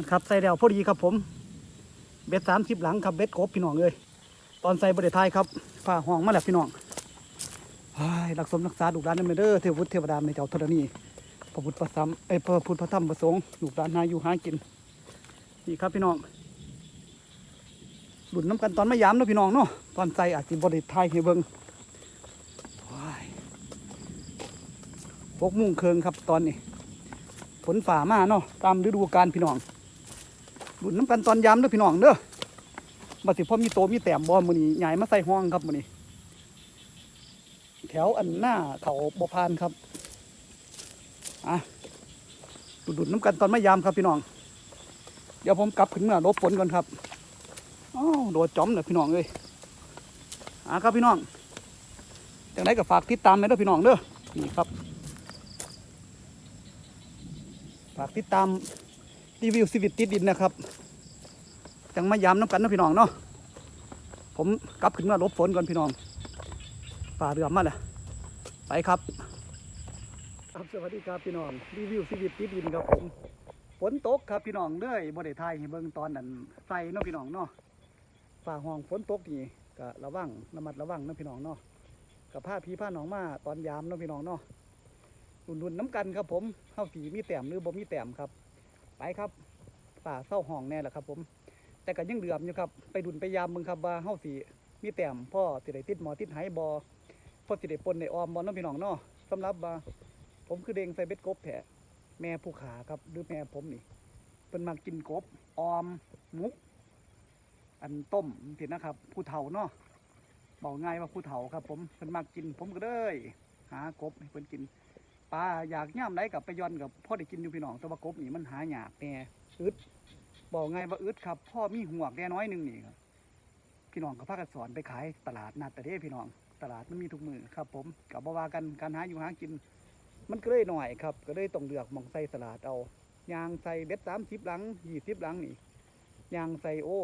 นะครับใส่แล้วพอดีครับผมเบ็ดสามสิบหลังครับเบ็ดกบพี่น้องเลยตอนใส่บริไทยครับฝ่าห้องมาแล้วพี่น้องเฮ้ยรักสมรักษาลูกหลานนั่นเด้อเทวพุทธเทวดาในเจ้าธรณีพระพุทธพระธรรมเอ้พระพุทธพระธรรมพระสงฆ์ลูกหลานหาอยู่หากินนี่ครับพี่น้องหลุนน้ำกันตอนไม่ยามเนาะพี่น้องเนาะตอนใส่อาจจะบริทยให้เบิ่งว้ายหกมุ้งเคืองครับตอนนี้ฝนฝ่ามาเนาะตามฤดูกาลพี่น้อง หลุนน้ำกันตอนยามเด้อพี่น้องเด้อบัดสิพ่อมีโตมีแต้มบ่มือนี้ใหญ่มาใส่ห้องครับมือนี้ แถวอันหน้าเขาบ่พานครับอะหลุนน้ำกันตอนไม่ยามครับพี่น้อง เดี๋ยวผมกลับขึ้นเมื่อลบฝนก่อนครับอ้าวโดดจอมเลยพี่น้องเอ้ยอะครับพี่น้องจังไดก็ฝากติดตามเลยเด้อพี่น้องเด้อนี่ครับ ฝากติดตาม รีวิวชีวิตติดดินนะครับจังมายามน้ำกันนะพี่น้องเนาะผมกลับขึ้นมาลบฝนก่อนพี่น้องป่าเรือมาแล้วไปครับ ครับสวัสดีครับพี่น้องรีวิวชีวิตติดดินครับผมฝนตกครับพี่น้องเด้ยบ่ได้ทายเบิ่งตอนนั้นใส่เนาะพี่น้องเนาะฝ่าห้องฝนตกนี่ก็ระวังระมัดระวังเนาะพี่น้องเนาะกับผ้าพีผ้าหนองมาตอนยามเนาะพี่น้องเนาะรุ่นๆน้ำกันครับผมเฮาสีมีแต้มหรือบ่มีแต้มครับ ไปครับป่าเศร้าห้องแน่แหละครับ ผม แต่ก็ยังเดือมอยู่ครับ ไปดุนไปยามมึงครับว่าเฮาสิมีแต้มพ่อสิได้ติดหมอติดไหบอพ่อสิได้ปนในออมบอน้องพี่น้องเนาะสำหรับว่าผมคือเด้งใส่เบ็ดกบแท้แม่ผู้ขาครับหรือแม่ผมนี่เพิ่นมากินกบออมมุก อันต้มสินะครับ ผู้เฒ่าเนาะบอกง่ายว่าผู้เฒ่าครับ ผมเพิ่นมากินผมก็เลยหากบให้เพิ่นกิน ปลาอยากย่ำไรกับไปย้อนกับพ่อได้กินอยู่พี่น้องแต่ว่ากบนี่มันหายากแน่อึดบอกไงว่าอึดครับ พ่อมีหัวกแน่น้อยหนึ่งนี่ครับพี่น้องก็พากันสอนไปขายตลาดนัดแต่เด้พี่น้อง ตลาดมันมีทุกมือครับ ผมกับว่ากันการหาอยู่หากิน มันก็เลยหน่อยครับ ก็เลยต้องเลือกหมองใส่ตลาดเอายางใส่เบ็ดสามสิบหลังยี่สิบหลังนี่ยางใส่โอ้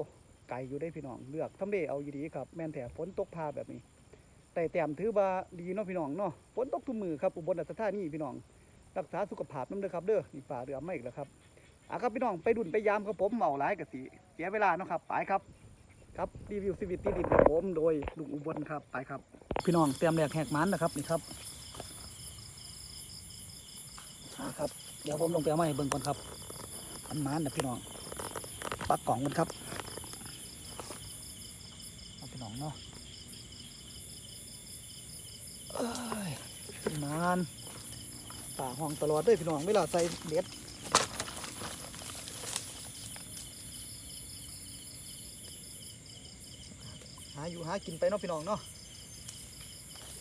ไก่อยู่ได้พี่น้องเลือกทำเลเอาอยู่ดีครับ แม่นแถฝนตกพาแบบนี้ แต่แต้มถือว่าดีเนาะพี่น้องเนาะฝนตกทุกมือครับอุบลราชธานีพี่น้อง รักษาสุขภาพน้ำเด้อครับเด้อนี่ป่าเรือไม่อีกแล้วครับอะครับพี่น้องไปดุนไปยามครับผมเมาหลายกะสีเสียเวลาเนาะครับไปครับครับรีวิวชีวิตที่ดินผมโดยลุงอุบลครับไปครับ พี่น้องเตรียมแหลกแหกมันนะครับนี่ครับอะครับเดี๋ยวผมลงไปเอาไม้เบิ่งก่อนครับอันมันนะพี่น้องปักกล่องมันครับเอาพี่น้องเนาะ เอ้ยนานป่าห้องตลอดด้วยพี่น้องเวลาใส่เบ็ดหาอยู่หากินไปเนาะพี่น้องเนาะ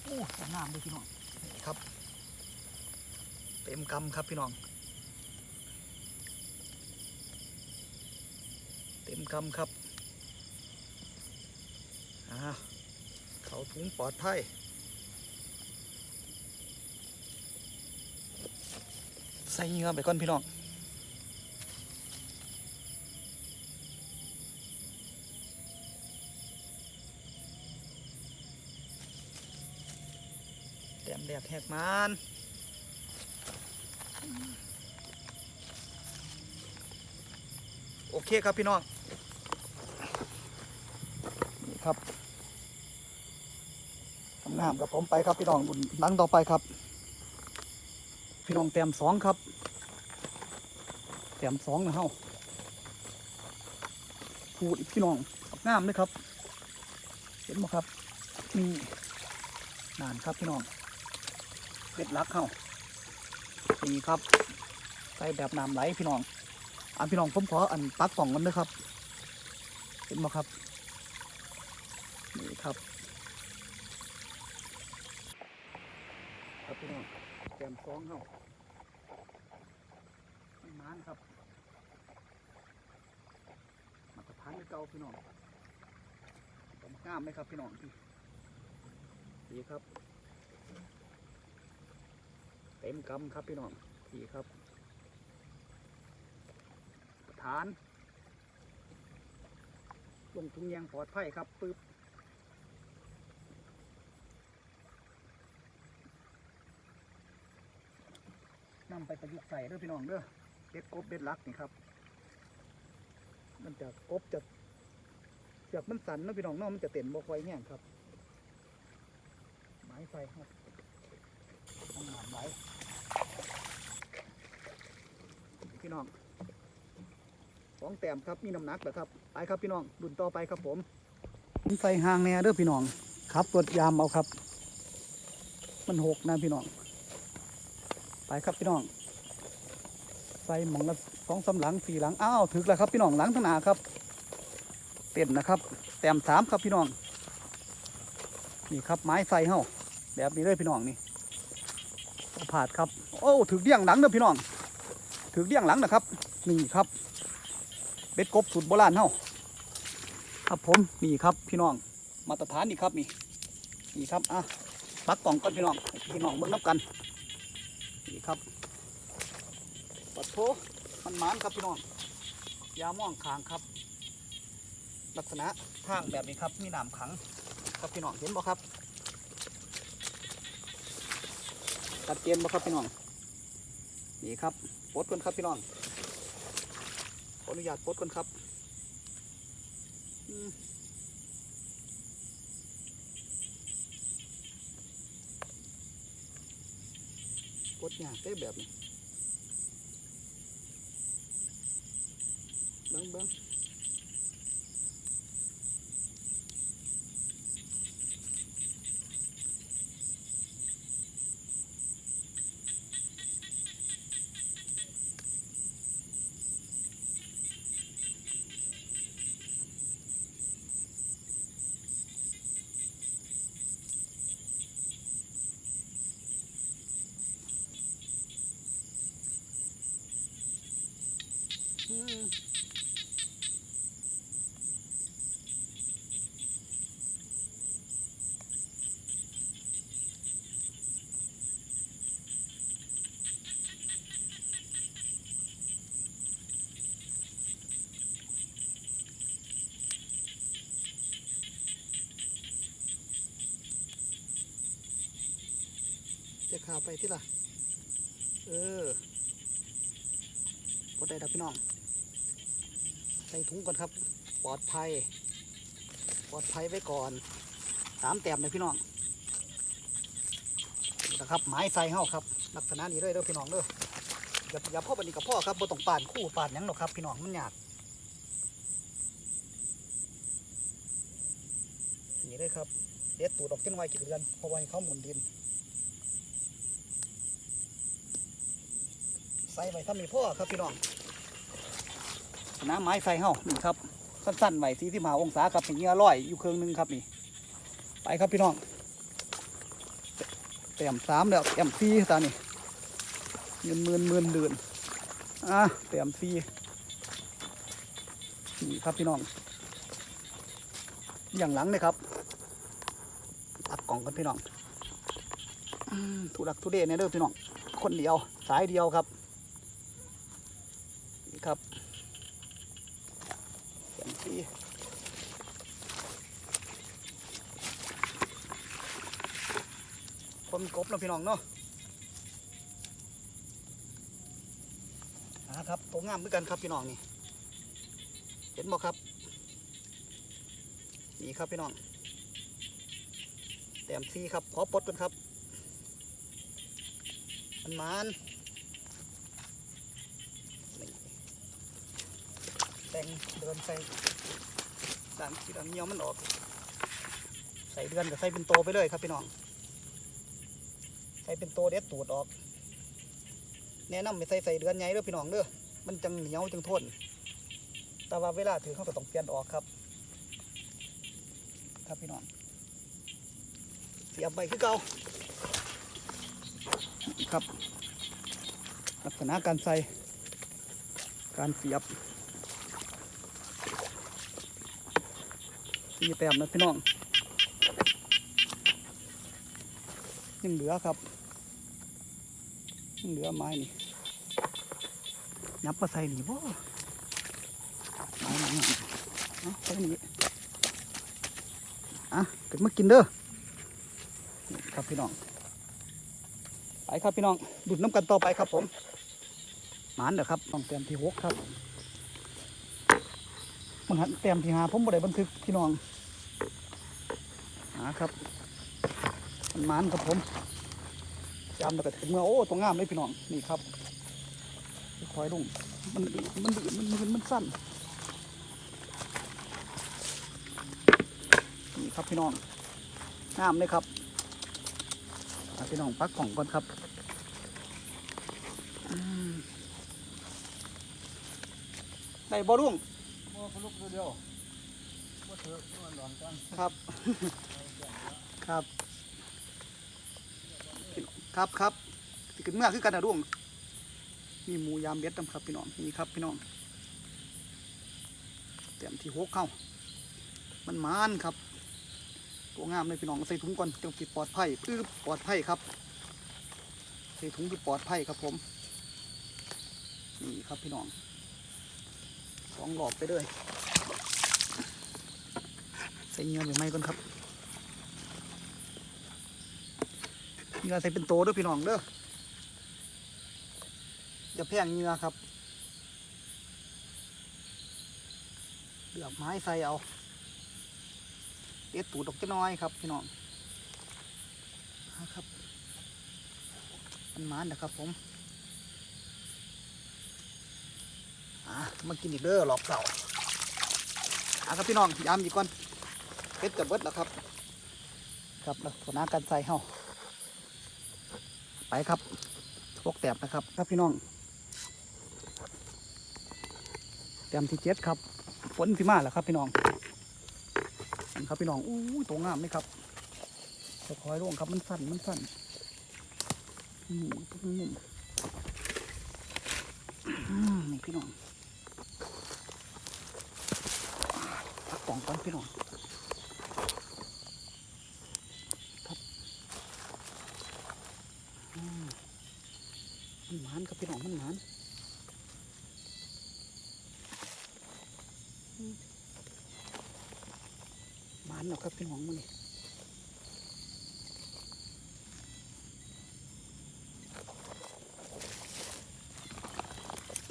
โอ้สวยงามเลยพี่น้องนี่ครับ เต็มกำครับพี่น้อง เต็มกำครับอ่าเขาถุงปลอดภัย ใส่เหงือไปก่อนพี่น้องแต้มแดกแหกมันโอเคครับพี่น้องนี่ครับทำงามกับผมไปครับพี่น้องบุญหลังต่อไปครับ พี่น้องแต้มสองครับ แต้มสองนะเฮาพูดพี่น้องงามเลยครับ เห็นไหมครับนี่นานครับพี่น้องเบ็ดลักเฮานี่ครับใส่แบบน้ำไหลพี่น้องอันพี่น้องผมขออันปักกล่องกันด้วยครับ เห็นไหมครับนี่ครับครับพี่น้องแต้มสองเฮา ครับมาตรฐานเก่าพี่น้องผมงามไหมครับพี่น้องพี่ดีครับ เต็มกำครับพี่น้องดีครับประฐาน ลงทุงยางปลอดภัยครับปึ๊บนำไปประยุกต์ใส่เด้อพี่น้องเด้อ เบ็ดกบเบ็ดลักนี่ครับ มันจะกบจะเสือกมันสันนะพี่น้องเนาะมันจะเต็นบ่ค่อยแห้งครับไม้ไฟครับทำงานไว้พี่น้องสองแต้มครับมีน้ำหนักเหรอครับไปครับพี่น้องดุนต่อไปครับผมไฟห่างแน่เด้อพี่น้องครับรถยามเอาครับ มันหกนะพี่น้อง ไปครับพี่น้อง ใส่หมองละสองสามหลังสี่หลังอ้าวถึกแล้วครับพี่น้องหลังทั้งหนาครับ เต็มนะครับ แต้มสามครับพี่น้องนี่ครับไม้ไฟเฮาแบบนี้เลยพี่น้องนี่ผาดครับ โอ้ถึกเดี่ยงหลังเด้อพี่น้องถึกเดี่ยงหลังนะครับนี่ครับเบ็ดกบสูตรโบราณเฮาครับผมนี่ครับพี่น้องมาตรฐานนี่ครับนี่นี่ครับอะปักกล่องก่อนพี่น้องพี่น้องเบิ่งนับกันนี่ครับ โถมันหมานครับพี่น้องยาม่องคางครับ ลักษณะทางแบบนี้ครับมีน้ำขังครับพี่น้องเห็นบ่ครับตัดเจนบ่ครับพี่น้องนี่ครับปดก่อนครับพี่น้องขออนุญาตปดก่อนครับปดยากได้แบบนี้ เบิ้ง ขาไปที่ล่ะเออพอได้แล้วพี่น้องใส่ถุงก่อนครับ ปลอดภัย ปลอดภัยไว้ก่อนสามแต้มเลยพี่น้องนะครับไม้ใส่เฮ้าครับ ลักษณะนี้เลยเด้อพี่น้องเด้ออย่าอย่าพ่อบันนี้กับพ่อครับบ่ต้องปานคู่ปานยังหรอกครับ พี่น้องมันยากนี่เลยครับเด็ดตูดออกเส้นไว้กี่เดือนเพราะว่าเขาหมุนดิน ใส่ไว้ถ้ามีพ่อครับพี่น้องน้ำไม้ไฟเฮานี่ครับ สั้นๆไว้สี่สิบห้าองศาครับอย่างเงี้ยร้อยอยู่เครื่องหนึงครับนี่ไปครับพี่น้องเต็มสามแล้วเต็มสี่ตานี่เงินหมื่นหมื่นเดือนอะเต็มสี่นี่ครับพี่น้อง อย่างหลังเลยครับตัดกล่องกันพี่น้องอืมทุรักทุเรศเนี่ยเด้อพี่น้อง คนเดียวสายเดียวครับ ครับเต็มที่คนกบนะพี่น้องเนาะนะครับตัวงามเหมือนกันครับพี่น้องนี่ เห็นบ่ครับ นี่ครับพี่น้อง แต้มซีครับ ขอปลดกันครับ มันมัน แต่งเดินใส่ด่านที่ด่านเงี้ยวมันออก ใส่เดือนกับใส่เป็นโตไปเลยครับพี่น้อง ใส่เป็นโตเด็ดตูดออก แนะนำไปใส่ใส่เดือนใหญ่เด้อพี่น้องเด้อ มันจังเหนียวจังทน แต่ว่าเวลาถือเขาก็ต้องเปลี่ยนออกครับ ครับพี่น้อง เสียบไปคือเก่าครับลักษณะการใส่การเสียบ สี่แต้มนะพี่น้องยังเหลือครับยังเหลือไม้นี่ยับมาใส่นี่บ่ไม้นี่เอาใส่นี่อะเกิดมากินเด้อครับพี่น้องไปครับพี่น้องดุดน้ำกันต่อไปครับผมหมานเด้อครับต้องเตรียมที่หกครับมันหันแต้มที่หาผมบ่ได้บันทึกพี่น้อง ครับมันมานครับผมจำแล้วก็ถึงเมื่อโอ้ตัวงามเลยพี่น้องนี่ครับคอยลงมันมันดิมันมันมันสั้นนี่ครับพี่น้องงามเลยครับพี่น้องปักกล่องก่อนครับได้บ่รุ่งบ่พลุกเดียวบ่เถอะมันหลอนกันครับ ครับ ครับครับสิขึ้นเมื่อคือกันนะรุ่งมีหมูยามเบ็ดนำครับพี่น้องนี่ครับพี่น้องเต็มที่หกเข้า มันมานครับ ตัวงามเลยพี่น้องใส่ถุงก่อนจังสิปลอดภัยปื้บปลอดภัยครับใส่ถุงคือปลอดภัยครับผม นี่ครับพี่น้องสองหลอบไปเลยใส่เงี้ยหรือไม่ก่อนครับ เงี้ยใส่เป็นโตเด้อพี่น้องเด้ออย่าแพงเงี้ยครับเลือกไม้ใส่เอาเด็ดตูดออกจะน้อยครับพี่น้องนะครับมันมานนะครับผมอะมากินอีกเด้อหลอกเก่าอะครับพี่น้องย้ำอีกก่อนเพชรจะเบิดแล้วครับ ครับแล้วหัวหน้ากันใส่เฮา ครับพวกแต้มนะครับ ครับพี่น้องแตมที่เจ็ดครับ ฝนสิมาแล้วครับพี่น้องนครับพี่น้องอู้ยตัวงามเลยครับจะคอยร่วงครับมันสั่นมันสั่นอืมทุกมุมอืมนี่พี่น้องพักกล่องก่อนพี่น้อง ครับอืมมันหมานครับพี่น้องมันหมานหมานแล้วครับพี่น้องมันนี่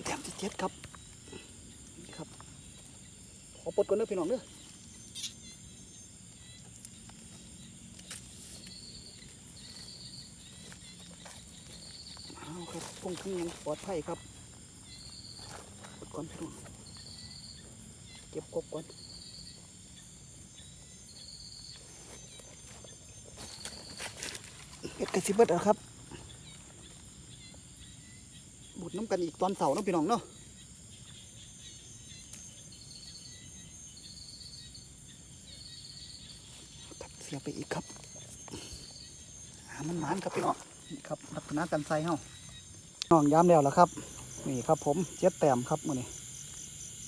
แต้มที่เจ็ดครับ ครับ ขอปลดก่อนเด้อพี่น้องเด้อเอา ครับคงปลอดภัยครับปลดก่อนพี่น้องเก็บกบก่อนเอ็ดกระสิบเบิดแล้วครับบุดน้ำกันอีกตอนเสาร์นะพี่น้องเนาะครับเสียไปอีกครับหามันหมานครับพี่น้องนี่ครับลักษณะกันใส่เฮา น้องย้ำแล้วแล้วครับ นี่ครับผมเจ็ดแต้มครับมือนี้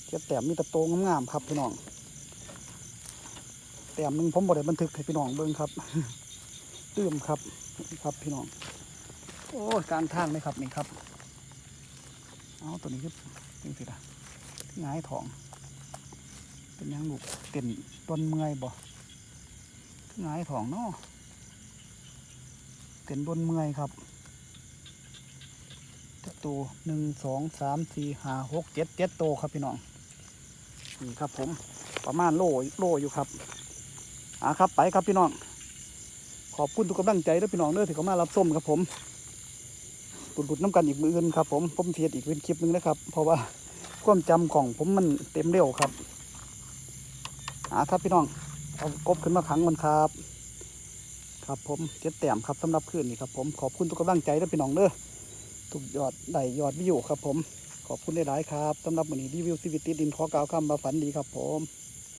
เจ็ดแต้มมีแตะโตงงามๆครับพี่น้องแต้มหนึ่งผมบ่ได้บันทึกให้พี่น้องเบิ่งครับตื้มครับนี่ครับพี่น้อง โอ้กลางทางเลยครับนี่ครับเอาตัวนี้ขึ้นนี่สิละหงายทอง เป็นยังลูกเต้นต้นเมื่อยบ่หงายทองเนาะเต้นต้นเมื่อยครับ จ็ดตัวหนึ่งสองสามสี่ห้าหกเจ็ดเจ็ดตัวครับพี่น้องนี่ครับผมประมาณโลโลอยู่ครับอ่าครับไปครับพี่น้อง ขอบคุณทุกกำลังใจด้วพี่น้องเด้อที่เข้ามารับส้มครับผมบุดๆน้ำกันอีกมืออื่นครับผมผมเทียอีกเป็นคลิปหนึงนะครับเพราะว่าความจำของผมมันเต็มเร็วครับอ่าครับพี่น้องเอากบขึ้นมาขังมันครับ ครับผมเจ็ดแต้มครับสำหรับคืนนี้ครับผมขอบคุณทุกกำลังใจด้วพี่น้องเด้อ ทุกยอดได้ยอดวิวครับผม ขอบคุณหลายๆครับสำหรับวันนี้รีวิวซีวิตติดดินขอกล่าวคำมาฝันดีครับผม